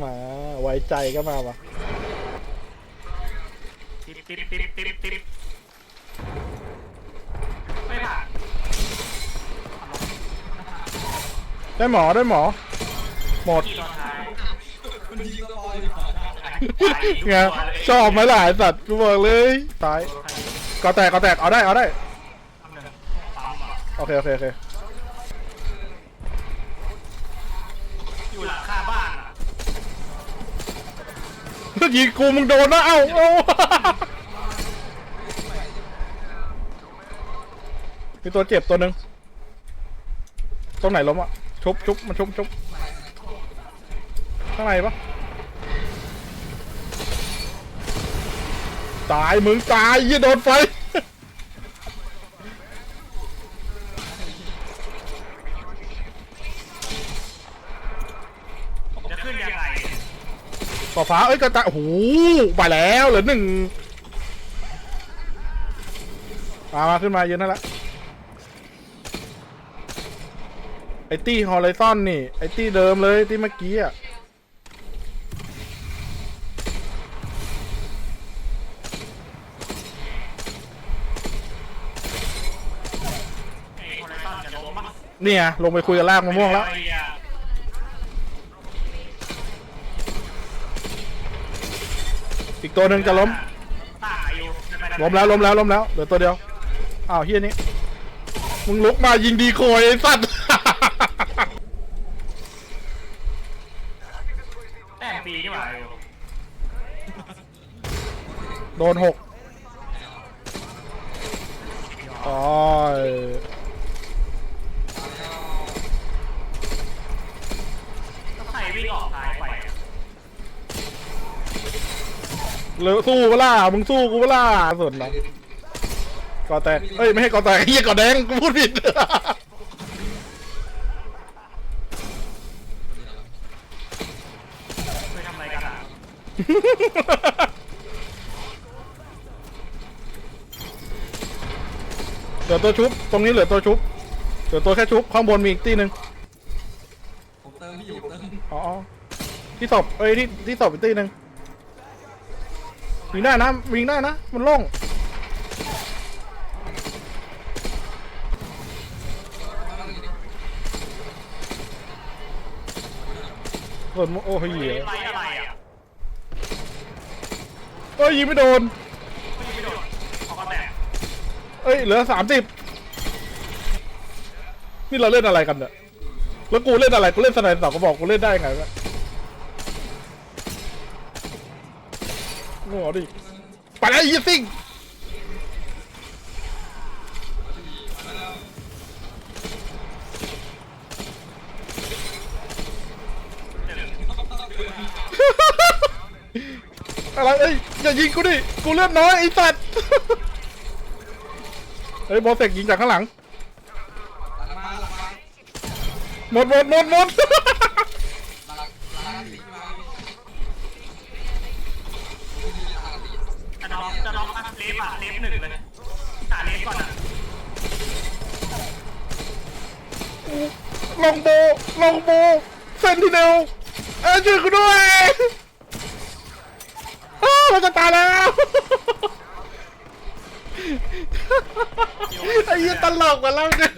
มาไว้ใจก็มาวะติดติดติดติดติดไม่ผ่านได้หมอได้หมอ หมดที่ตอนท้ายมันยิงตอยไงชอบไหมล่ะสัตว์กูบอกเลยตายก็แตกก็แตกเอาได้เอาได้โอเคโอเคโอเคอยู่หลังคาบ้าน อะยิงกูมึงโดนนะเอ้าเอ้ามีตัวเจ็บตัวหนึ่งตรงไหนล้มอะชุบชุบมันชุบชุบข้างในปะตายมึงตายยี่โดนไฟ ต่อฟ้า เอ้ยกระจาโอ้โหไปแล้วเหลือหนึ่งมามาขึ้นมาเยืนนั่นละไอตี้ฮอลไลซอนนี่ ไอตี้เดิมเลยที่เมื่อกี้อะไอ้คนไอ้ต้นจะล้มปะเนี่ยลงไปคุยกับลากมะม่วงแล้ว อ้เหี้ยอีกตัวหนึ่งจะล้ม ตายอยู่จะไปได้ล้มแล้วล้มแล้วล้มแล้วเหลือตัวเดียว อ้าวเฮียนี่มึงลุกมายิงดีโคยไอ้สัตว์ แต้มปีนี่หว่าอยู่โดนหกโอ้ย ก็ใครวิ่งออกท้ายไปอะ เหลือสู้เปะล่ามึงสู้กูเปะล่าสุดนะกอแตกเอ้ยไม่ให้กอแตกเฮียกอแดงกูพูดผิดไปทำอะไรกันอะเหลือตัวชุบ ตรงนี้เหลือตัวชุบ เหลือตัวแค่ชุบ ข้างบนมีอีกตีหนึ่งผมเติมพี่อยู่ผมเติมอ๋ออ๋อที่ศพเอ้ยที่ที่ศพอีกตีหนึ่ง ยิงได้นะยิงได้นะ มันโล่งส่วนโอ้ยเหี้ยไล่อะไรอะเอ้ยยิงไม่โดนไม่ยิงไม่โดนเขาก็แตกเอ้ยเหลือสามสิบนี่เราเล่นอะไรกันเนี่ยแล้วกูเล่นอะไรกูเล่นสไนด์สองก็บอกกูเล่นได้ไงวะ ง่ดิ ไปแล้วยี่ซิงอะไรเอ้ยอย่ายิงกูดิ กูเลือดน้อยไอ้สัตว์ เฮ้ยบอสเสกยิงจากข้างหลัง หมดหมดหมดหมด หลังหลังตีมา จะน็อกจะน็อกอะเลฟอะเลฟหนึ่งเลยหาเลฟก่อนอะลงโบลงโบเซนติเนลเอ้ยช่วยกูด้วยอ้าวมันจะตายแล้วไอ้ยี่ตลกกว่าเราเนี่ย